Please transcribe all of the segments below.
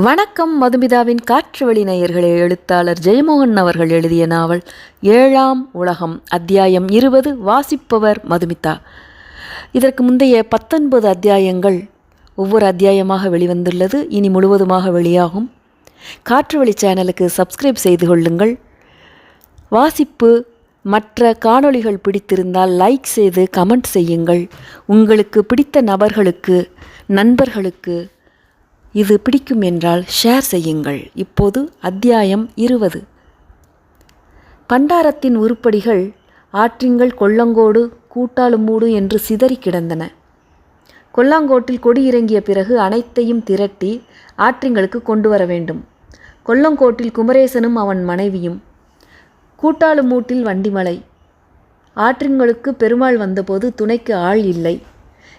வணக்கம் மதுமிதாவின் காற்று வழி நேயர்களே. எழுத்தாளர் ஜெயமோகன் அவர்கள் எழுதிய நாவல் ஏழாம் உலகம் அத்தியாயம் இருபது வாசிப்பவர் மதுமிதா. இதற்கு முந்தைய பத்தொன்பது அத்தியாயங்கள் ஒவ்வொரு அத்தியாயமாக வெளிவந்துள்ளது. இனி முழுவதுமாக வெளியாகும். காற்று வழி சேனலுக்கு சப்ஸ்கிரைப் செய்து கொள்ளுங்கள். வாசிப்பு மற்ற காணொளிகள் பிடித்திருந்தால் லைக் செய்து கமெண்ட் செய்யுங்கள். உங்களுக்கு பிடித்த நபர்களுக்கு நண்பர்களுக்கு இது பிடிக்கும் என்றால் ஷேர் செய்யுங்கள். இப்போது அத்தியாயம் இருபது. பண்டாரத்தின் உருப்படிகள் ஆற்றிங்கள் கொல்லங்கோடு கூட்டாலுமூடு என்று சிதறி கிடந்தன. கொல்லாங்கோட்டில் கொடி இறங்கிய பிறகு அனைத்தையும் திரட்டி ஆற்றிங்களுக்கு கொண்டு வர வேண்டும். கொல்லங்கோட்டில் குமரேசனும் அவன் மனைவியும். கூட்டாலுமூட்டில் வண்டிமலை. ஆற்றிங்களுக்கு பெருமாள் வந்தபோது துணைக்கு ஆள் இல்லை.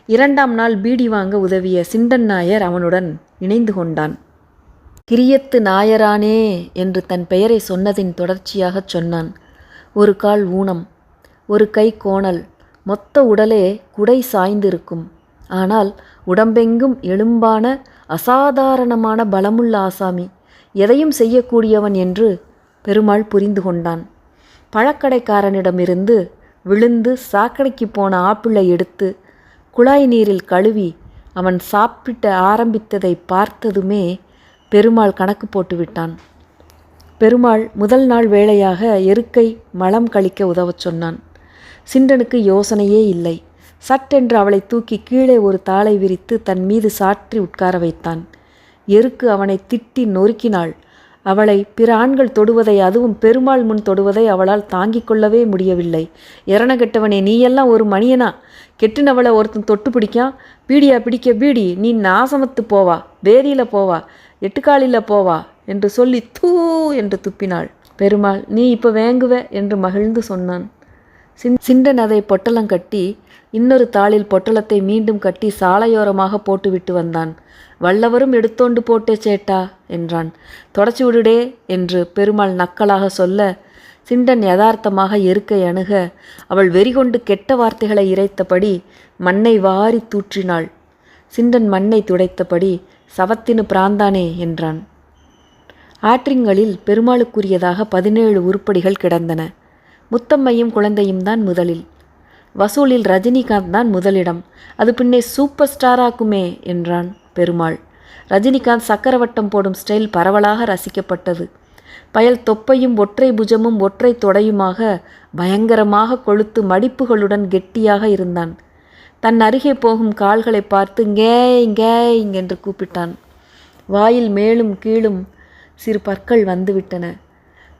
இரண்டாம் நாள் பீடி வாங்க உதவிய சிண்டன் நாயர் அவனுடன் இணைந்து கொண்டான். கிரியத்து நாயரானே என்று தன் பெயரை சொன்னதின் தொடர்ச்சியாகச் சொன்னான். ஒரு கால் ஊனம் ஒரு கை கோணல் மொத்த உடலே குடை சாய்ந்திருக்கும். ஆனால் உடம்பெங்கும் எலும்பான அசாதாரணமான பலமுள்ள ஆசாமி எதையும் செய்யக்கூடியவன் என்று பெருமாள் புரிந்து கொண்டான். பழக்கடைக்காரனிடமிருந்து விழுந்து சாக்கடைக்கு போன ஆப்பிளை எடுத்து குழாய் நீரில் கழுவி அவன் சாப்பிட்ட ஆரம்பித்ததை பார்த்ததுமே பெருமாள் கணக்கு போட்டு விட்டான் பெருமாள் முதல் நாள் வேளையாக எருக்கை மலம் கழிக்க உதவச் சொன்னான். சிண்டனுக்கு யோசனையே இல்லை. சட்டென்று அவளை தூக்கி கீழே ஒரு தாளை விரித்து தன் மீது சாற்றி உட்கார வைத்தான். எருக்கு அவனை திட்டி நொறுக்கினாள். அவளை பிற ஆண்கள் தொடுவதை அதுவும் பெருமாள் முன் தொடுவதை அவளால் தாங்கிக் கொள்ளவே முடியவில்லை. எரண கெட்டவனே நீயெல்லாம் ஒரு மணியனா கெட்டுனவளை ஒருத்தன் தொட்டு பிடிக்கான் பீடியா பிடிக்க பீடி நீ நாசமத்து போவா வேதியில் போவா எட்டுக்காலில் போவா என்று சொல்லி தூ என்று துப்பினாள். பெருமாள் நீ இப்போ வேங்குவ என்று மகிழ்ந்து சொன்னான். சின் சிண்டன் அதை பொட்டலம் கட்டி இன்னொரு தாளில் பொட்டலத்தை மீண்டும் கட்டி சாலையோரமாக போட்டுவிட்டு வந்தான். வல்லவரும் எடுத்தோண்டு போட்டே சேட்டா என்றான். தொடச்சி விடுடே என்று பெருமாள் நக்கலாக சொல்ல சிண்டன் யதார்த்தமாக எருக்கை அணுக அவள் வெறிகொண்டு கெட்ட வார்த்தைகளை இறைத்தபடி மண்ணை வாரி தூற்றினாள். சிண்டன் மண்ணை துடைத்தபடி சவத்தினு பிராந்தானே என்றான். ஆற்றிங்களில் பெருமாளுக்குரியதாக பதினேழு உருப்படிகள் கிடந்தன. முத்தம்மையும் குழந்தையும் தான் முதலில். வசூலில் ரஜினிகாந்த் தான் முதலிடம். அது பின்னே சூப்பர் ஸ்டாராக்குமே என்றான் பெருமாள். ரஜினிகாந்த் சக்கரவட்டம் போடும் ஸ்டைல் பரவலாக ரசிக்கப்பட்டது. பயல் தொப்பையும் ஒற்றை புஜமும் ஒற்றை தொடையுமாக பயங்கரமாக கொளுத்து மடிப்புகளுடன் கெட்டியாக இருந்தான். தன் அருகே போகும் கால்களை பார்த்து கேய் கேய் என்று கூப்பிட்டான். வாயில் மேலும் கீழும் சிறு பற்கள் வந்துவிட்டன.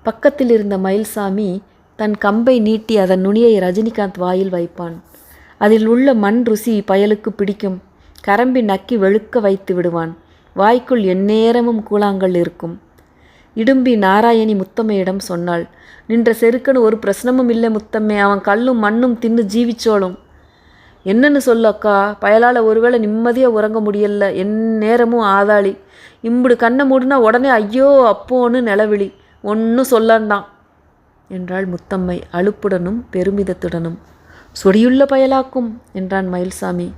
பக்கத்தில் இருந்த மயில்சாமி தன் கம்பை நீட்டி அதன் நுனியை ரஜினிகாந்த் வாயில் வைப்பான். அதில் உள்ள மண் ருசி பயலுக்கு பிடிக்கும். கரம்பி நக்கி வெளுக்க வைத்து விடுவான். வாய்க்குள் எந்நேரமும் கூழாங்கல் இருக்கும். இடும்பி நாராயணி முத்தம்மையிடம் சொன்னாள் நின்ற செருக்கன்னு ஒரு பிரச்சனமும் இல்லை முத்தம்மே. அவன் கல்லும் மண்ணும் தின்னு ஜீவிச்சோளும். என்னன்னு சொல்லு அக்கா. பயலால் ஒருவேளை நிம்மதியாக உறங்க முடியல என் நேரமும் ஆதாளி. இம்புடு கண்ணை மூடினா உடனே ஐயோ அப்போன்னு நிலவிழி. ஒன்றும் சொல்லண்டான் என்றாள் முத்தம்மை அலுப்புடனும் பெருமிதத்துடனும். சொடியுள்ள பயலாக்கும் என்றான் மயில்சாமி.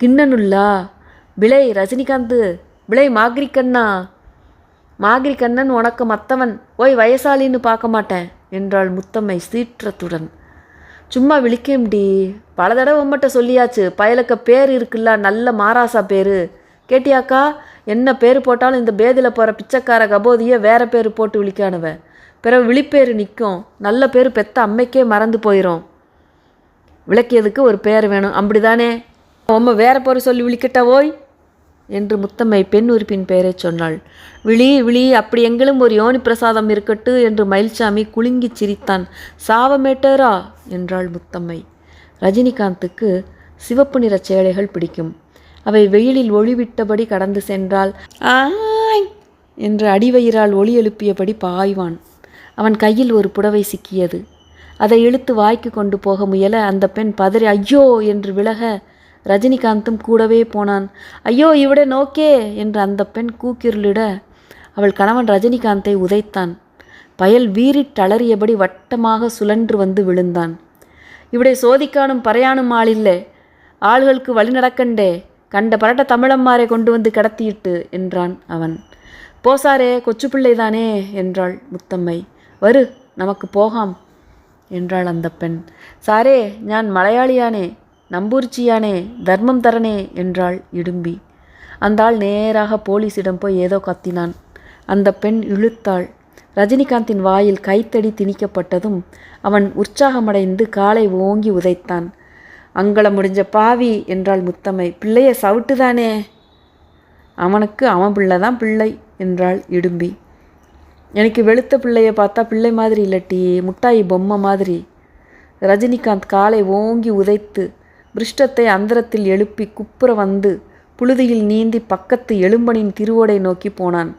கிண்ணனுல்லா விளை ரஜினிகாந்த் விளை மாகிரிக்கண்ணா. கண்ணா மாகிரி கண்ணன் உனக்கு மத்தவன் ஓய் வயசாலின்னு பார்க்க மாட்டேன் என்றாள் முத்தம்மை சீற்றத்துடன். சும்மா விழிக்கேம்டி பல தடவை உம்மட்ட சொல்லியாச்சு பயலுக்கு பேர் இருக்குல்ல நல்ல மாராசா பேர். கேட்டியாக்கா என்ன பேர் போட்டாலும் இந்த பேதியில் போகிற பிச்சைக்கார கபோதியை வேற பேர் போட்டு விழிக்கானுவேன் பிறகு விழிப்பேறு நிற்கும் நல்ல பேர் பெத்த அம்மைக்கே மறந்து போயிடும் விளக்கியதுக்கு ஒரு பேர் வேணும் அப்படிதானே உம்ம வேற பேர் சொல்லி விழிக்கிட்ட ஓய் என்று முத்தம்மை பெண் உறுப்பின் பெயரை சொன்னாள் விழி விழி அப்படி எங்களும் ஒரு யோனி பிரசாதம் இருக்கட்டு என்று மயில்சாமி குலுங்கி சிரித்தான் சாவமேட்டரா என்றாள் முத்தம்மை ரஜினிகாந்துக்கு சிவப்பு நிற சேலைகள் பிடிக்கும் அவை வெயிலில் ஒளிவிட்டபடி கடந்து சென்றால் ஆய் என்று அடிவயிறால் ஒளி எழுப்பியபடி பாய்வான் அவன் கையில் ஒரு புடவை சிக்கியது. அதை இழுத்து வாய்க்கு கொண்டு போக முயல அந்த பெண் பதறி ஐயோ! என்று விலக ரஜினிகாந்தும் கூடவே போனான். ஐயோ இவிட நோக்கே! என்று அந்த பெண் கூக்கிருளிட அவள் கணவன் ரஜினிகாந்தை உதைத்தான். பயல் வீறி தளறியபடி வட்டமாக சுழன்று வந்து விழுந்தான். இவிடை சோதிக்கானும் பறையானும் ஆளில்லை. ஆள்களுக்கு வழி நடக்கண்டே. கண்ட பரட்ட தமிழம்மாரை கொண்டு வந்து கடத்தியிட்டு என்றான் அவன். போசாரே கொச்சு பிள்ளைதானே என்றாள் முத்தம்மை. வரு நமக்கு போகாம் என்றாள் அந்த பெண். சாரே ஞான் மலையாளியானே நம்பூர்ச்சியானே தர்மம் தரனே என்றாள் இடும்பி. அந்த ஆள் நேராக போலீஸிடம் போய் ஏதோ கத்தினான். அந்த பெண் இழுத்தாள். ரஜினிகாந்தின் வாயில் கைத்தடி திணிக்கப்பட்டதும் அவன் உற்சாகமடைந்து காலை ஓங்கி உதைத்தான். அங்களம் முடிஞ்ச பாவி என்றாள் முத்தம்மை. பிள்ளைய சவுட்டுதானே? அவனுக்கு அவன் பிள்ளை தான் பிள்ளை என்றாள் இடும்பி. எனக்கு வெளுத்த பிள்ளைய பார்த்தா பிள்ளை மாதிரி இல்லட்டி முட்டாயி பொம்மை மாதிரி. ரஜினிகாந்த் காலை ஓங்கி உதைத்து பிருஷ்டத்தை அந்தரத்தில் எழுப்பி குப்புற வந்து புழுதியில் நீந்தி பக்கத்து எலும்பனின் திருவோடை நோக்கி போனான்.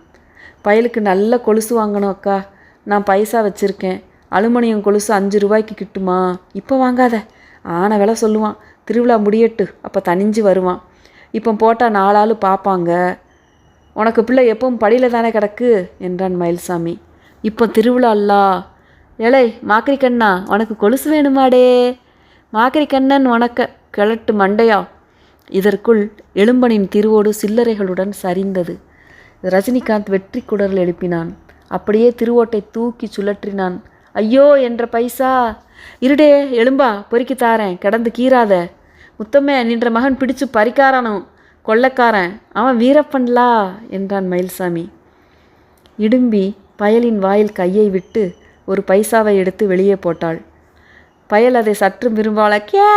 பயலுக்கு நல்ல கொலுசு வாங்கணும் அக்கா. நான் பைசா வச்சுருக்கேன். அலுமினியம் கொலுசு அஞ்சு ரூபாய்க்கு கிட்டுமா? இப்போ வாங்காத. ஆன விலை சொல்லுவான் திருவிழா முடியட்டு அப்போ தனிஞ்சு வருவான். இப்போ போட்டால் நாலாள் பார்ப்பாங்க உனக்கு பிள்ளை எப்பவும் படியில் தானே கிடக்கு? என்றான் மயில்சாமி. இப்போ திருவிழா அல்லா. ஏலே மாக்கரி கண்ணா உனக்கு கொலுசு வேணுமாடே? மாக்கரி கண்ணன் உனக்க கிழட்டு மண்டையா? இதற்குள் எழும்பனின் திருவோடு சில்லறைகளுடன் சரிந்தது. ரஜினிகாந்த் வெற்றி குடல் எழுப்பினான். அப்படியே திருவோட்டை தூக்கி சுழற்றினான். ஐயோ என்ற பைசா. இருடே எழும்பா பொறுக்கி தாரேன். கிடந்து கீறாத. முத்தம்மே நின்ற மகன் பிடிச்சு பறிக்காரானும் கொள்ளக்காரன் அவன் வீரப்பன்லா என்றான் மயில்சாமி. இடும்பி பயலின் வாயில் கையை விட்டு ஒரு பைசாவை எடுத்து வெளியே போட்டாள். பயல் அதை சற்று விரும்பாள கே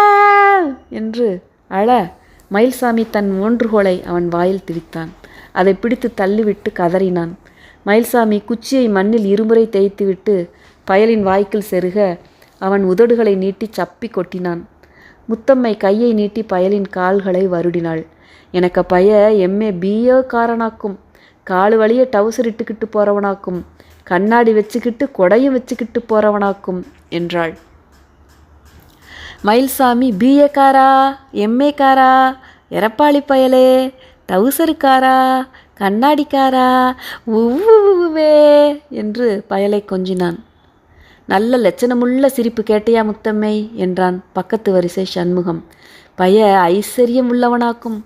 என்று அழ மயில்சாமி தன் ஊன்றுகோலை அவன் வாயில் திரித்தான். அதை பிடித்து தள்ளிவிட்டு கதறினான். மயில்சாமி குச்சியை மண்ணில் இருமுறை தேய்த்துவிட்டு பயலின் வாய்க்கில் செருக அவன் உதடுகளை நீட்டி சப்பி கொட்டினான். முத்தம்மை கையை நீட்டி பயலின் கால்களை வருடினாள். எனக்கு பைய எம்ஏ பிஏ காரனாக்கும். காலு வழியை டவுசர் இட்டுக்கிட்டு போகிறவனாக்கும் கண்ணாடி வச்சுக்கிட்டு கொடையும் வச்சுக்கிட்டு போகிறவனாக்கும் என்றாள். மயில்சாமி பிஏ காரா எம்ஏ காரா எரப்பாளி பயலே டவுசருக்காரா கண்ணாடிக்காரா உவ்வுவே என்று பயலை கொஞ்சினான். நல்ல லட்சணமுள்ள சிரிப்பு கேட்டையா முத்தம்மை என்றான் பக்கத்து வரிசை சண்முகம். பய ஐஸ்வர்யம் உள்ளவனாக்கும்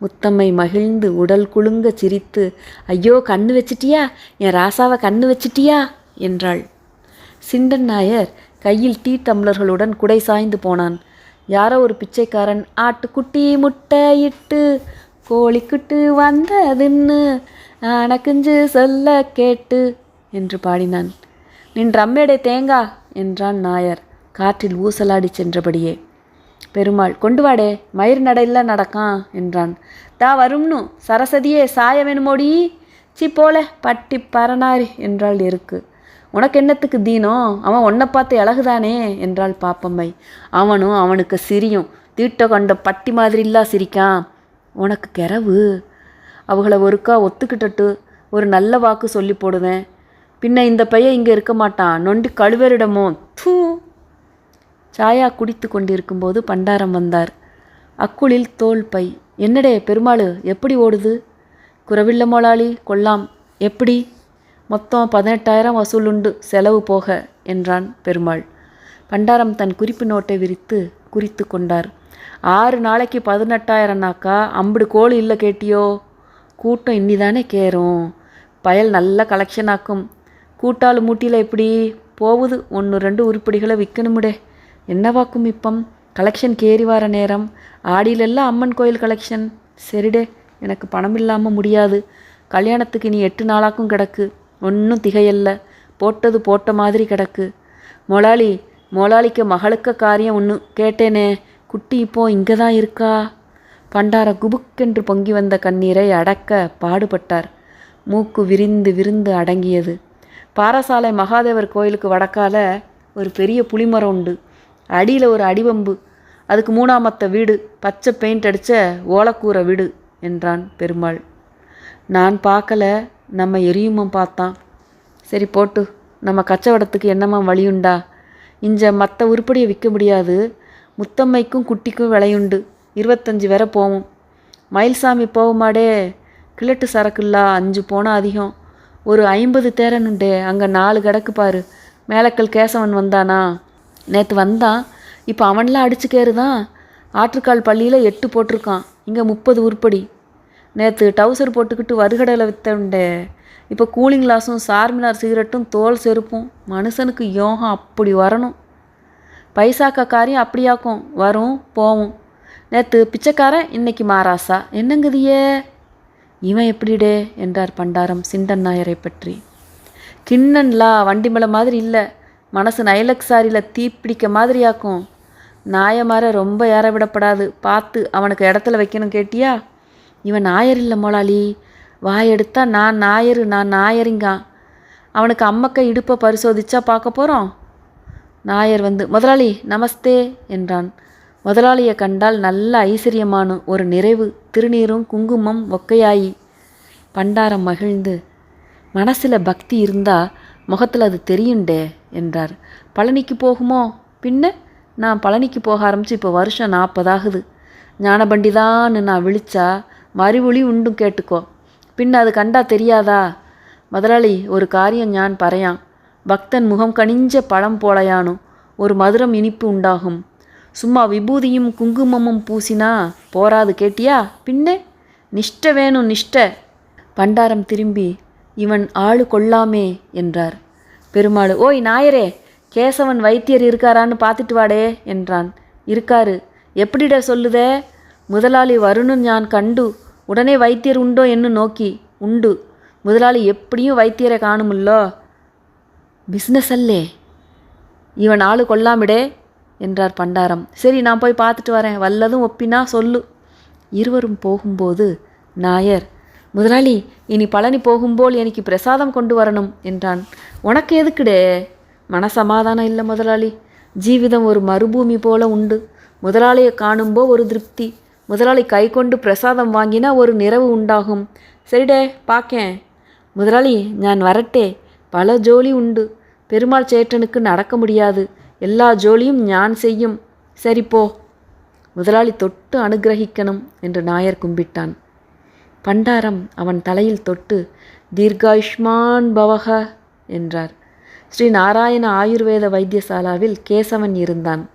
முத்தம்மை மகிழ்ந்து உடல் குலுங்க சிரித்து ஐயோ கண்ணு வச்சிட்டியா? என் ராசாவை கண்ணு வச்சிட்டியா? என்றாள். சிண்டன் நாயர் கையில் டீ டம்ளர்களுடன் குடை சாய்ந்து போனான். யாரோ ஒரு பிச்சைக்காரன் ஆட்டுக்குட்டி முட்டை இட்டு கோழிக்குட்டு வந்ததுன்னு அணக்குஞ்சு சொல்ல கேட்டு என்று பாடினான். நின் ரம்மேடை தேங்கா என்றான் நாயர். காற்றில் ஊசலாடி சென்றபடியே. பெருமாள் கொண்டு வாடே மயிர் நடையில் நடக்கான் என்றான். தா வரும்னு சரஸ்வதியே சாய வேணுமோடி? சி போல பட்டி பரணாரி என்றாள் இருக்கு உனக்கு என்னத்துக்கு தீனம் அவன் உன்னை பார்த்து இழகுதானே என்றாள் பாப்பம்மை. அவனும் அவனுக்கு சிரியும். தீட்ட கொண்ட பட்டி மாதிரிலாம் சிரிக்கான். உனக்கு கிரவு? அவங்கள ஒருக்கா ஒத்துக்கிட்டட்டு ஒரு நல்ல வாக்கு சொல்லி போடுவேன். பின்ன இந்த பையன் இங்கே இருக்க மாட்டான். நொண்டி கழுவரிடமோ? தூ சாயா குடித்து கொண்டிருக்கும்போது பண்டாரம் வந்தார். அக்குளில் தோல் பை. என்னடே பெருமாள் எப்படி ஓடுது? குறவில்ல மோளாளி கொல்லாம். எப்படி? மொத்தம் பதினெட்டாயிரம் வசூலுண்டு செலவு போக என்றான் பெருமாள். பண்டாரம் தன் குறிப்பு நோட்டை விரித்து குறித்து கொண்டார். ஆறு நாளைக்கு பதினெட்டாயிரம்னாக்கா அம்புடு கோழி இல்லை கேட்டியோ? கூட்டம் இன்னிதானே கேரும் பயல் நல்ல கலெக்ஷன் ஆக்கும். கூட்டாள் மூட்டியில் எப்படி? போகுது ஒன்று ரெண்டு உருப்படிகளை விற்கணுமுடே என்னவாக்கும் இப்பம்? கலெக்ஷன் கேறி வர நேரம். ஆடியிலெல்லாம் அம்மன் கோயில் கலெக்ஷன் சரிடே எனக்கு பணம் இல்லாமல் முடியாது. கல்யாணத்துக்கு நீ எட்டு நாளாக்கும் கிடக்கு. ஒன்றும் திகையல்ல. போட்டது போட்ட மாதிரி கிடக்கு. மொளாளி மொளாளிக்கு மகளுக்க காரியம் ஒன்று கேட்டேனே குட்டி இப்போ இங்கே தான் இருக்கா? பண்டார குபுக்கென்று பொங்கி வந்த கண்ணீரை அடக்க பாடுபட்டார். மூக்கு விரிந்து விரிந்து அடங்கியது. பாரசாலை மகாதேவர் கோயிலுக்கு வடக்கால ஒரு பெரிய புளிமரம் உண்டு. அடியில் ஒரு அடிவம்பு. அதுக்கு மூணாமத்த வீடு பச்சை பெயிண்ட் அடித்த ஓலக்கூரை வீடு என்றான் பெருமாள். நான் பார்க்கல நம்ம எரியுமம் பார்த்தான். சரி போட்டு நம்ம கச்சவடத்துக்கு என்னம்மா வழியுண்டா? இஞ்ச மற்ற உருப்படியை விற்க முடியாது. முத்தம்மைக்கும் குட்டிக்கும் விலையுண்டு. இருபத்தஞ்சி வரை போவோம். மயில்சாமி போகுமாடே கிழட்டு சரக்குல்லா அஞ்சு போனால் அதிகம். ஒரு ஐம்பது தேரனுண்டே அங்கே நாலு கிடக்கு பாரு. மேலக்கல் கேசவன் வந்தானா? நேற்று வந்தான் இப்போ அவன்லாம் அடிச்சுக்கேரு தான் ஆற்றுக்கால் பள்ளியில் எட்டு போட்டிருக்கான். இங்கே முப்பது உருப்படி. நேற்று டவுசர் போட்டுக்கிட்டு வருகடலை வித்தண்டே. இப்போ கூலிங் கிளாஸும் சார்மினார் சிகரெட்டும் தோல் செருப்பும். மனுஷனுக்கு யோகம் அப்படி வரணும். பைசாக்கா காரியம் அப்படியாக்கும். வரும் போவும். நேற்று பிச்சைக்காரன் இன்னைக்கு மாராசா என்னங்குதியே? இவன் எப்படிடே? என்றார் பண்டாரம் சிண்டன் நாயரை பற்றி. கிண்ணன்லா வண்டி மாதிரி இல்லை. மனசு நைலக் சாரியில் தீப்பிடிக்க மாதிரியாக்கும். நாயமார ரொம்ப ஏற விடப்படாது. பார்த்து அவனுக்கு இடத்துல வைக்கணும் கேட்டியா? இவன் நாயர் இல்லை மோளாளி வாயெடுத்தா நான் நாயரு நான் நாயரிங்கான் அவனுக்கு அம்மக்க இடுப்பை பரிசோதிச்சா பார்க்க போகிறோம் நாயர் வந்து முதலாளி நமஸ்தே என்றான். முதலாளியை கண்டால் நல்ல ஐஸ்வர்யமான ஒரு நிறைவு. திருநீரும் குங்குமம் ஒக்கையாயி. பண்டாரம் மகிழ்ந்து. மனசில் பக்தி இருந்தால் முகத்தில் அது தெரியுண்டே என்றார். பழனிக்கு போகுமோ? பின்ன? நான் பழனிக்கு போக ஆரம்பித்து இப்போ வருஷம் நாற்பதாகுது ஞானபண்டிதான்னு நான் விழிச்சா மறுவொளி உண்டும் கேட்டுக்கோ. பின்ன அது கண்டா தெரியாதா? முதலாளி ஒரு காரியம் ஞான் பறையான். பக்தன் முகம் கனிஞ்ச பழம் போலையானும். ஒரு மதுரம் இனிப்பு உண்டாகும். சும்மா விபூதியும் குங்குமமும் பூசினா போராது கேட்டியா? பின்னே? நிஷ்ட வேணும் நிஷ்ட. பண்டாரம் திரும்பி இவன் ஆளு கொள்ளாமே என்றார். பெருமாள் ஓய் நாயரே கேசவன் வைத்தியர் இருக்காரான்னு பார்த்துட்டு வாடே என்றான். இருக்காரு. எப்படிடா சொல்லுதே? முதலாளி வருணும் ஞான் கண்டு உடனே வைத்தியர் உண்டோ என்று நோக்கி உண்டு. முதலாளி எப்படியும் வைத்தியரை காணுமுல்லோ? பிஸ்னஸ் அல்லே. இவன் ஆளு கொள்ளாமிடே என்றார் பண்டாரம். சரி நான் போய் பார்த்துட்டு வரேன். வல்லதும் ஒப்பினா சொல்லு. இருவரும் போகும்போது நாயர் முதலாளி இனி பழனி போகும்போல் எனக்கு பிரசாதம் கொண்டு வரணும் என்றான். உனக்கு எதுக்குடே? மனசமாதானம் இல்லை முதலாளி. ஜீவிதம் ஒரு மறுபூமி போல உண்டு. முதலாளியை காணும்போ ஒரு திருப்தி. முதலாளி கை கொண்டு பிரசாதம் வாங்கினா ஒரு நிறவு உண்டாகும். சரிடே பார்க்கேன் முதலாளி நான் வரட்டே. பல ஜோலி உண்டு. பெருமாள் சேற்றனுக்கு நடக்க முடியாது. எல்லா ஜோலியும் ஞான் செய்யும். சரி போ. முதலாளி தொட்டு அனுகிரகிக்கணும் என்று நாயர் கும்பிட்டான். பண்டாரம் அவன் தலையில் தொட்டு தீர்காயுஷ்மான் பவக என்றார். ஸ்ரீ நாராயண ஆயுர்வேத வைத்தியசாலாவில் கேசவன் இருந்தான்.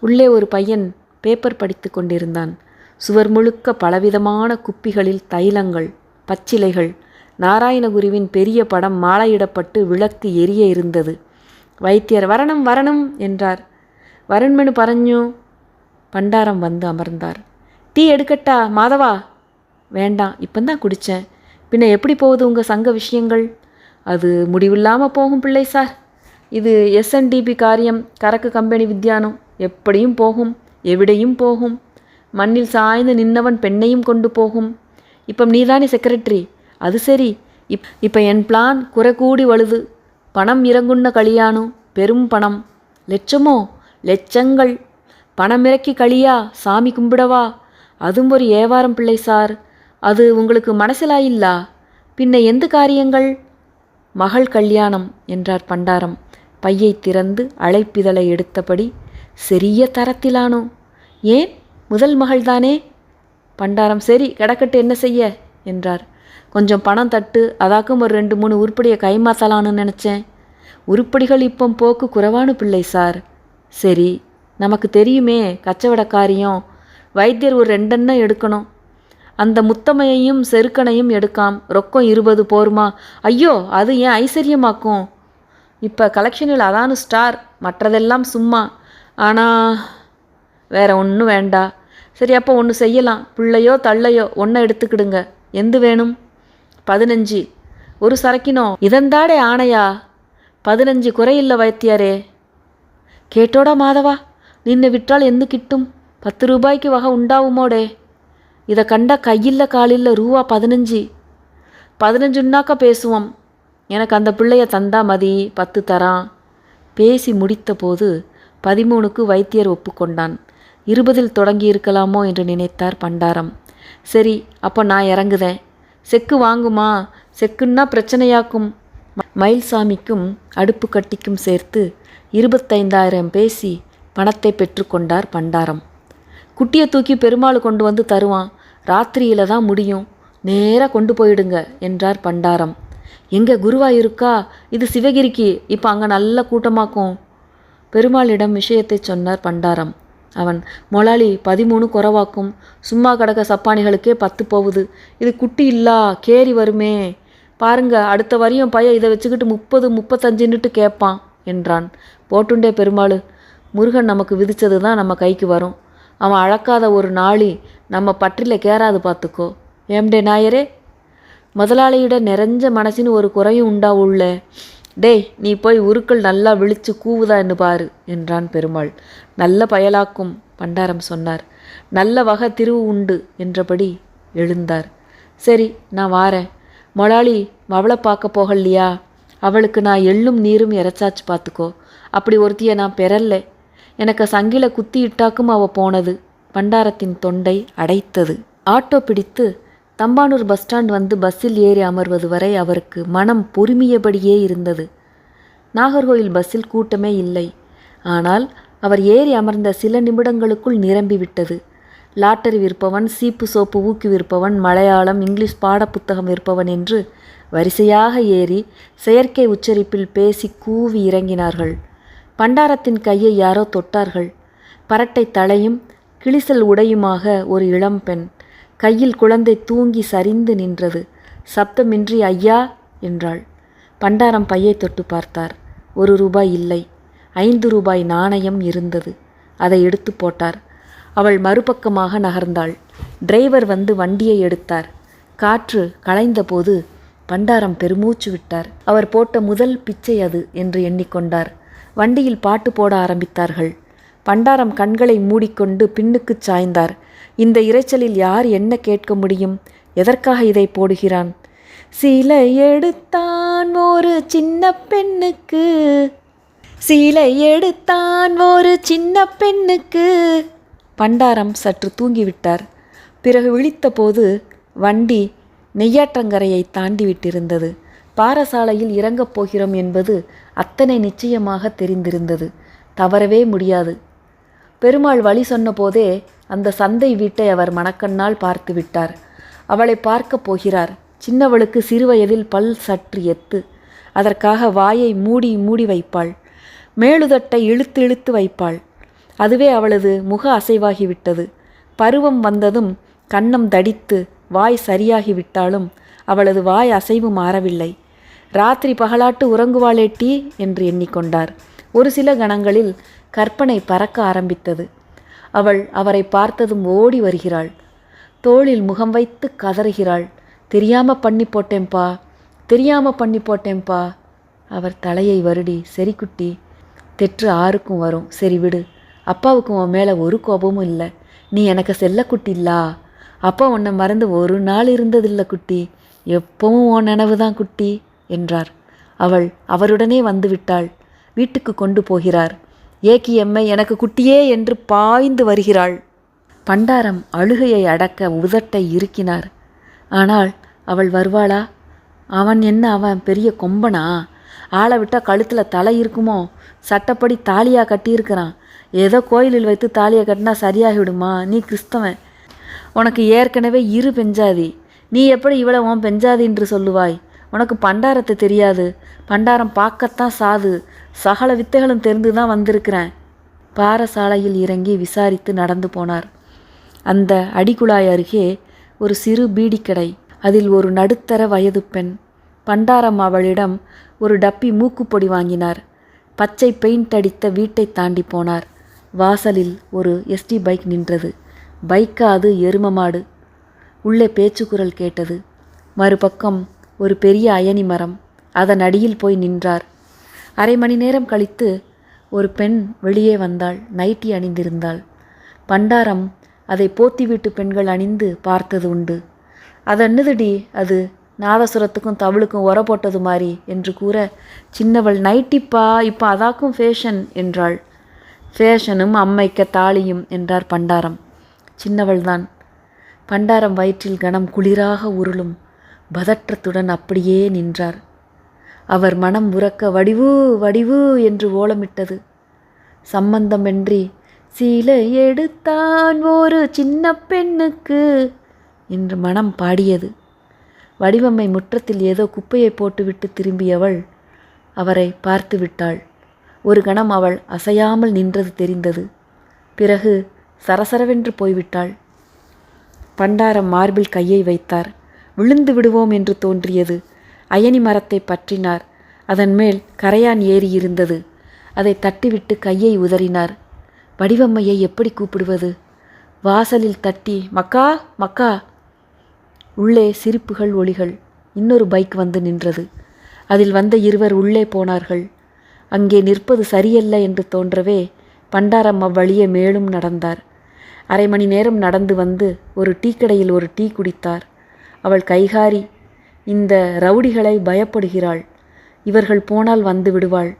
உள்ளே ஒரு பையன் பேப்பர் படித்து கொண்டிருந்தான். சுவர் முழுக்க பலவிதமான குப்பிகளில் தைலங்கள் பச்சிலைகள் நாராயணகுருவின் பெரிய படம் மாலையிடப்பட்டு விளக்கு எரிய இருந்தது. வைத்தியர் வரணும் வரணும் என்றார். வரண்மெனு பரஞ்சு. பண்டாரம் வந்து அமர்ந்தார். டீ எடுக்கட்டா மாதவா? வேண்டாம் இப்போந்தான் குடித்தேன் பின்ன எப்படி போகுது உங்கள் சங்க விஷயங்கள்? அது முடிவில்லாமல் போகும் பிள்ளை சார். இது எஸ்என்டிபி காரியம் கரக்கு கம்பெனி வித்யானம் எப்படியும் போகும் எவிடையும் போகும். மண்ணில் சாய்ந்து நின்னவன் பெண்ணையும் கொண்டு போகும். இப்போ நீதானே செக்ரட்டரி அது சரி. இப் இப்போ என் பிளான் குறை கூடி வழுது பணம் இறங்குன்ன கழியானும் பெரும் பணம். லட்சமோ? லட்சங்கள். பணம் இறக்கி களியா? சாமி கும்பிடவா? அதுவும் ஒரு ஏவாரம் பிள்ளை சார். அது உங்களுக்கு மனசிலாயில்லா பின்ன எந்த காரியங்கள்? மகள் கல்யாணம் என்றார் பண்டாரம். பையை திறந்து அழைப்பிதழை எடுத்தபடி செரிய தரத்திலானோ? ஏன்? முதல் மகள்தானே பண்டாரம் சரி கிடக்கட்டு என்ன செய்ய? என்றார். கொஞ்சம் பணம் தட்டு அதாக்கும் ஒரு ரெண்டு மூணு உருப்படியை கைமாத்தலான்னு நினச்சேன். உருப்படிகள் இப்போ போக்கு குறைவான பிள்ளை சார். சரி நமக்கு தெரியுமே கச்சவட காரியம் வைத்தியர் ஒரு ரெண்டெண்ணம் எடுக்கணும். அந்த முத்தமையையும் செருக்கனையும் எடுக்காம். ரொக்கம் இருபது போருமா? ஐயோ அது ஏன் ஐஸ்வர்யமாக்கும்? இப்போ கலெக்ஷனில் அதானு ஸ்டார் மற்றதெல்லாம் சும்மா. ஆனால் வேற ஒன்றும் வேண்டா. சரி அப்போ ஒன்று செய்யலாம். பிள்ளையோ தள்ளையோ ஒன்றை எடுத்துக்கிடுங்க. எந்து வேணும்? பதினஞ்சு. ஒரு சரக்கினோ? இதந்தாடே ஆணையா? பதினஞ்சு குறையில்லை வைத்தியாரே. கேட்டோடா மாதவா நின்ன விட்டால் எந்து கிட்டும்? பத்து ரூபாய்க்கு வகை உண்டாவுமோடே. இதை கண்டா கையில் காலில் ரூபா பதினஞ்சு. பதினஞ்சுன்னாக்கா பேசுவோம். எனக்கு அந்த பிள்ளைய தந்தா மதி பத்து தரான். பேசி முடித்தபோது பதிமூணுக்கு வைத்தியர் ஒப்புக்கொண்டான். இருபதில் தொடங்கி இருக்கலாமோ என்று நினைத்தார் பண்டாரம். சரி அப்போ நான் இறங்குதேன். செக்கு வாங்குமா? செக்குன்னா பிரச்சனையாக்கும். மயில்சாமிக்கும் அடுப்பு கட்டிக்கும் சேர்த்து இருபத்தைந்தாயிரம் பேசி பணத்தை பெற்றுக்கொண்டார் பண்டாரம். குட்டியை தூக்கி பெருமாள் கொண்டு வந்து தருவான். ராத்திரியில தான் முடியும். நேராக கொண்டு போயிடுங்க என்றார் பண்டாரம். எங்கே குருவா இருக்கா இது சிவகிரிக்கு. இப்போ அங்கே நல்ல கூட்டமாக்கும். பெருமாளிடம் விஷயத்தை சொன்னார் பண்டாரம். அவன் மொளாளி பதிமூணு குறவாக்கும். சும்மா கடக்க சப்பானிகளுக்கே பத்து போகுது. இது குட்டி இல்லா கேரி வருமே. பாருங்க அடுத்த வரையும் பையன் இதை வச்சுக்கிட்டு முப்பது முப்பத்தஞ்சுன்னுட்டு கேட்பான் என்றான். போட்டுண்டே பெருமாள். முருகன் நமக்கு விதித்தது தான் நம்ம கைக்கு வரும். அவன் அழக்காத ஒரு நாளி நம்ம பற்றியில் கேராது பார்த்துக்கோ ஏம்டே நாயரே முதலாளியிட நிறைஞ்ச மனசின்னு ஒரு குறையும் உண்டா உள்ள? டேய் நீ போய் உருக்கள் நல்லா விழிச்சு கூவுதான்னு பாரு என்றான் பெருமாள். நல்ல பயலாக்கும் பண்டாரம் சொன்னார். நல்ல வகை திருவு உண்டு என்றபடி எழுந்தார். சரி நான் வாரேன். மொழாளி மவளை பார்க்க போகலையா அவளுக்கு நான் எள்ளும் நீரும் இறைச்சாச்சு பார்த்துக்கோ அப்படி ஒருத்தியை நான் பெறல்ல. எனக்கு சங்கில குத்தி இட்டாக்கும் அவ போனது. பண்டாரத்தின் தொண்டை அடைத்தது. ஆட்டோ பிடித்து தம்பானூர் பஸ் ஸ்டாண்ட் வந்து பஸ்ஸில் ஏறி அமர்வது வரை அவருக்கு மனம் பொறுமியபடியே இருந்தது. நாகர்கோயில் பஸ்ஸில் கூட்டமே இல்லை. ஆனால் அவர் ஏறி அமர்ந்த சில நிமிடங்களுக்குள் நிரம்பிவிட்டது லாட்டரி விற்பவன் சீப்பு சோப்பு ஊக்கி விற்பவன் மலையாளம் இங்கிலீஷ் பாடப்புத்தகம் விற்பவன் என்று வரிசையாக ஏறி செயற்கை உச்சரிப்பில் பேசி கூவி இறங்கினார்கள். பண்டாரத்தின் கையை யாரோ தொட்டார்கள். பரட்டை தலையும் கிளிசல் உடையுமாக ஒரு இளம்பெண். கையில் குழந்தை தூங்கி சரிந்து நின்றது. சப்தமின்றி ஐயா என்றாள். பண்டாரம் பையை தொட்டு பார்த்தார். ஒரு ரூபாய் இல்லை. ஐந்து ரூபாய் நாணயம் இருந்தது. அதை எடுத்து போட்டார். அவள் மறுபக்கமாக நகர்ந்தாள். டிரைவர் வந்து வண்டியை எடுத்தார். காற்று களைந்தபோது பண்டாரம் பெருமூச்சு விட்டார். அவர் போட்ட முதல் பிச்சை அது என்று எண்ணிக்கொண்டார். வண்டியில் பாட்டு போட ஆரம்பித்தார்கள். பண்டாரம் கண்களை மூடிக்கொண்டு பின்னுக்குச் சாய்ந்தார். இந்த இரைச்சலில் யார் என்ன கேட்க முடியும்? எதற்காக இதை போடுகிறான்? சீலை எடுத்தான் ஒரு சின்ன பெண்ணுக்கு. சீலை எடுத்தான் ஒரு சின்ன பெண்ணுக்கு. பண்டாரம் சற்று தூங்கிவிட்டார். பிறகு விழித்தபோது வண்டி நெய்யாற்றங்கரையை தாண்டி விட்டிருந்தது பாரசாலையில் இறங்கப் போகிறோம் என்பது அத்தனை நிச்சயமாக தெரிந்திருந்தது. தவறவே முடியாது. பெருமாள் வழி சொன்னபோதே அந்த சந்தை வீட்டை அவர் மணக்கண்ணால் பார்த்து விட்டார். அவளை பார்க்கப் போகிறார். சின்னவளுக்கு சிறுவயதில் பல் சற்று எத்து. அதற்காக வாயை மூடி மூடி வைப்பாள். மேலுதட்டை இழுத்து இழுத்து வைப்பாள். அதுவே அவளது முக அசைவாகிவிட்டது. பருவம் வந்ததும் கன்னம் தடித்து வாய் சரியாகிவிட்டாலும் அவளது வாய் அசைவு மாறவில்லை. ராத்திரி பகலாட்டு உறங்குவாளேட்டி என்று எண்ணிக்கொண்டார். ஒரு சில கணங்களில் கற்பனை பறக்க ஆரம்பித்தது. அவள் அவரை பார்த்ததும் ஓடி வருகிறாள். தோளில் முகம் வைத்து கதறுகிறாள். தெரியாம பண்ணி போட்டேன்பா தெரியாம பண்ணி போட்டேன்பா. அவர் தலையை வருடி சரி குட்டி தெற்று ஆருக்கும் வரும். சரி விடு. அப்பாவுக்கும் உன் மேலே ஒரு கோபமும் இல்லை. நீ எனக்கு செல்லக்குட்டி இல்லா அப்பா உன்னை மறந்து ஒரு நாள் இருந்ததில்லை குட்டி. எப்பவும் உன் நினைவு தான் குட்டி என்றார். அவள் அவருடனே வந்து விட்டாள். வீட்டுக்கு கொண்டு போகிறார். ஏக்கி எம்மை எனக்கு குட்டியே என்று பாய்ந்து வருகிறாள். பண்டாரம் அழுகையை அடக்க உதட்டை இறுக்கினார். ஆனால் அவள் வருவாளா? அவன் என்ன அவன் பெரிய கொம்பனா? ஆளை விட்டால் கழுத்தில் தலை இருக்குமோ? சட்டப்படி தாலியாக கட்டியிருக்கிறான். ஏதோ கோயிலில் வைத்து தாலியை கட்டினா சரியாகிவிடுமா? நீ கிறிஸ்தவன். உனக்கு ஏற்கனவே இரு பெஞ்சாதி. நீ எப்படி இவ்வளவு உன் பெஞ்சாதி என்று சொல்லுவாய்? உனக்கு பண்டாரத்தை தெரியாது. பண்டாரம் பார்க்கத்தான் சாது. சகல வித்தைகளும் தெரிந்து தான் வந்திருக்கிறேன். பாரசாலையில் இறங்கி விசாரித்து நடந்து போனார். அந்த அடிக்குழாய் அருகே ஒரு சிறு பீடிக்கடை அதில் ஒரு நடுத்தர வயது பெண் பண்டாரம் அவளிடம் ஒரு டப்பி மூக்குப்பொடி வாங்கினார். பச்சை பெயிண்ட் அடித்த வீட்டை தாண்டி போனார். வாசலில் ஒரு எஸ்டி பைக் நின்றது. பைக்கா அது எரும மாடு. உள்ளே பேச்சுக்குரல் கேட்டது. மறுபக்கம் ஒரு பெரிய அயனி மரம். அதன் அடியில் போய் நின்றார். அரை மணி நேரம் கழித்து ஒரு பெண் வெளியே வந்தாள். நைட்டி அணிந்திருந்தாள். பண்டாரம் அதை போத்தி வீட்டு பெண்கள் அணிந்து பார்த்தது உண்டு. அதன்னுதுடி அது நாதசுரத்துக்கும் தவளுக்கும் உர போட்டது மாதிரி என்று கூற சின்னவள் நைட்டிப்பா இப்போ அதாக்கும் ஃபேஷன் என்றாள். ஃபேஷனும் அம்மைக்க தாலியும் என்றார் பண்டாரம். சின்னவள்தான். பண்டாரம் வயிற்றில் கணம் குளிராக உருளும் பதற்றத்துடன் அப்படியே நின்றார். அவர் மனம் உறக்க வடிவு வடிவு என்று ஓலமிட்டது. சம்பந்தமின்றி சீலை எடுத்தான் ஒரு சின்ன பெண்ணுக்கு என்று மனம் பாடியது. வடிவம்மை முற்றத்தில் ஏதோ குப்பையை போட்டுவிட்டு திரும்பியவள் அவரை பார்த்து விட்டாள் ஒரு கணம் அவள் அசையாமல் நின்றது தெரிந்தது. பிறகு சரசரவென்று போய்விட்டாள். பண்டாரம் மார்பில் கையை வைத்தார். விழுந்து விடுவோம் என்று தோன்றியது. அயனி மரத்தை பற்றினார். அதன் மேல் கரையான் ஏறி இருந்தது அதை தட்டிவிட்டு கையை உதறினார். வடிவம்மையை எப்படி கூப்பிடுவது? வாசலில் தட்டி மக்கா மக்கா! உள்ளே சிரிப்புகள் ஒளிகள் இன்னொரு பைக் வந்து நின்றது. அதில் வந்த இருவர் உள்ளே போனார்கள். அங்கே நிற்பது சரியல்ல என்று தோன்றவே பண்டாரம் அவ்வழியே மேலும் நடந்தார். அரை மணி நேரம் நடந்து வந்து ஒரு டீ கடையில் ஒரு டீ குடித்தார். அவள் கைகாரி இந்த ரவுடிகளை பயப்படுகிறாள். இவர்கள் போனால் வந்து விடுவாள்.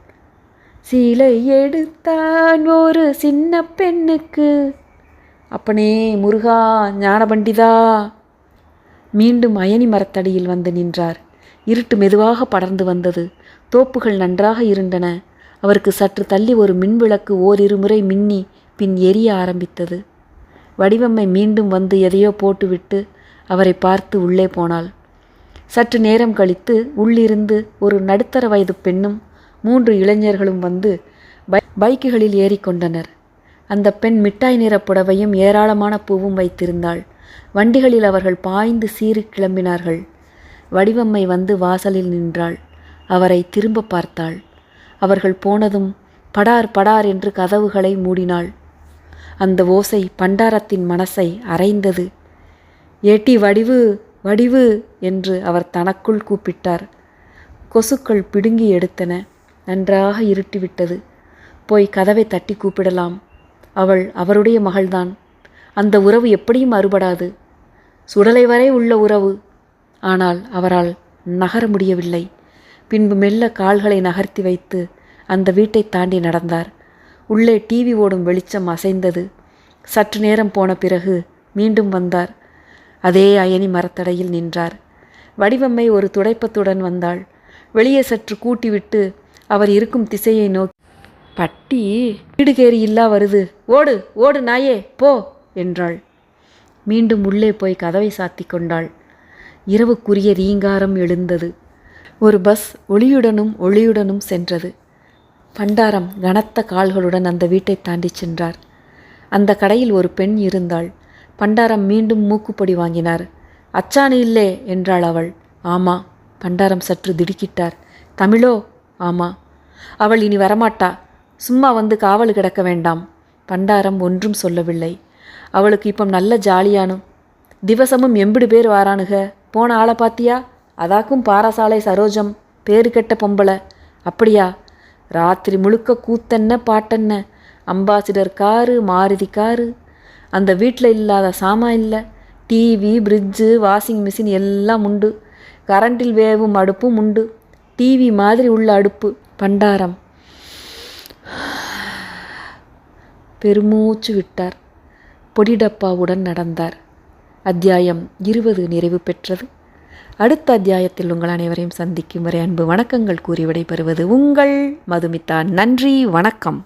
சீலை எடுத்தான் ஒரு சின்ன பெண்ணுக்கு. அப்பனே முருகா ஞானபண்டிதா. மீண்டும் அயனி மரத்தடியில் வந்து நின்றார். இருட்டு மெதுவாக படர்ந்து வந்தது. தோப்புகள் நன்றாக இருண்டன அவருக்கு சற்று தள்ளி ஒரு மின்விளக்கு ஓரிரு முறை மின்னி பின் எரிய ஆரம்பித்தது. வடிவம்மை மீண்டும் வந்து எதையோ போட்டுவிட்டு அவரை பார்த்து உள்ளே போனாள். சற்று நேரம் கழித்து உள்ளிருந்து ஒரு நடுத்தர வயது பெண்ணும் மூன்று இளைஞர்களும் வந்து பை பைக்குகளில் ஏறிக்கொண்டனர். அந்த பெண் மிட்டாய் நிற புடவையும் ஏராளமான பூவும் வைத்திருந்தாள். வண்டிகளில் அவர்கள் பாய்ந்து சீறி கிளம்பினார்கள். வடிவம்மை வந்து வாசலில் நின்றாள். அவரை திரும்ப பார்த்தாள். அவர்கள் போனதும் படார் படார் என்று கதவுகளை மூடினாள். அந்த ஓசை பண்டாரத்தின் மனசை அரைந்தது. ஏட்டி வடிவு வடிவு என்று அவர் தனக்குள் கூப்பிட்டார். கொசுக்கள் பிடுங்கி எடுத்தன. நன்றாக இருட்டிவிட்டது. போய் கதவை தட்டி கூப்பிடலாம். அவள் அவருடைய மகள்தான். அந்த உறவு எப்படியும் அறுபடாது சுடலை வரை உள்ள உறவு. ஆனால் அவரால் நகர முடியவில்லை. பின்பு மெல்ல கால்களை நகர்த்தி வைத்து அந்த வீட்டை தாண்டி நடந்தார். உள்ளே டிவி ஓடும் வெளிச்சம் அசைந்தது. சற்று நேரம் போன பிறகு மீண்டும் வந்தார். அதே அயனி மரத்தடையில் நின்றார். வடிவம்மை ஒரு துடைப்பத்துடன் வந்தாள். வெளியே சற்று கூட்டிவிட்டு அவர் இருக்கும் திசையை நோக்கி பட்டி வீடுகேறி இல்லா வருது. ஓடு ஓடு நாயே போ என்றாள். மீண்டும் உள்ளே போய் கதவை சாத்தி கொண்டாள். இரவுக்குரிய ரீங்காரம் எழுந்தது. ஒரு பஸ் ஒளியுடனும் ஒளியுடனும் சென்றது. பண்டாரம் கனத்த கால்களுடன் அந்த வீட்டை தாண்டி சென்றார். அந்த கடையில் ஒரு பெண் இருந்தாள். பண்டாரம் மீண்டும் மூக்குப்பொடி வாங்கினார். அச்சாணி இல்லே என்றாள் அவள். ஆமா பண்டாரம் சற்று திடுக்கிட்டார். தமிழோ? ஆமா. அவள் இனி வரமாட்டா. சும்மா வந்து காவல் கிடக்க வேண்டாம். பண்டாரம் ஒன்றும் சொல்லவில்லை. அவளுக்கு இப்போ நல்ல ஜாலியானும். திவசமும் எம்பிடு பேர் வாரானுக. போன ஆளை பாத்தியா? அதாக்கும் பாரசாலை சரோஜம். பேரு கெட்ட பொம்பளை. அப்படியா? ராத்திரி முழுக்க கூத்தென்ன பாட்டென்ன? Ambassador car Maruti car. அந்த வீட்டில் இல்லாத சாமான் இல்லை. டிவி ஃப்ரிட்ஜு வாஷிங் மிஷின் எல்லாம் உண்டு. கரண்டில் வேவும் அடுப்பும் உண்டு. டிவி மாதிரி உள்ள அடுப்பு பண்டாரம். பெருமூச்சு விட்டார். பொடிடப்பாவுடன் நடந்தார். அத்தியாயம் இருபது நிறைவு பெற்றது. அடுத்த அத்தியாயத்தில் உங்கள் அனைவரையும் சந்திக்கும் வரை அன்பு வணக்கங்கள் கூறி விடைபெறுவது உங்கள் மதுமிதா. நன்றி வணக்கம்.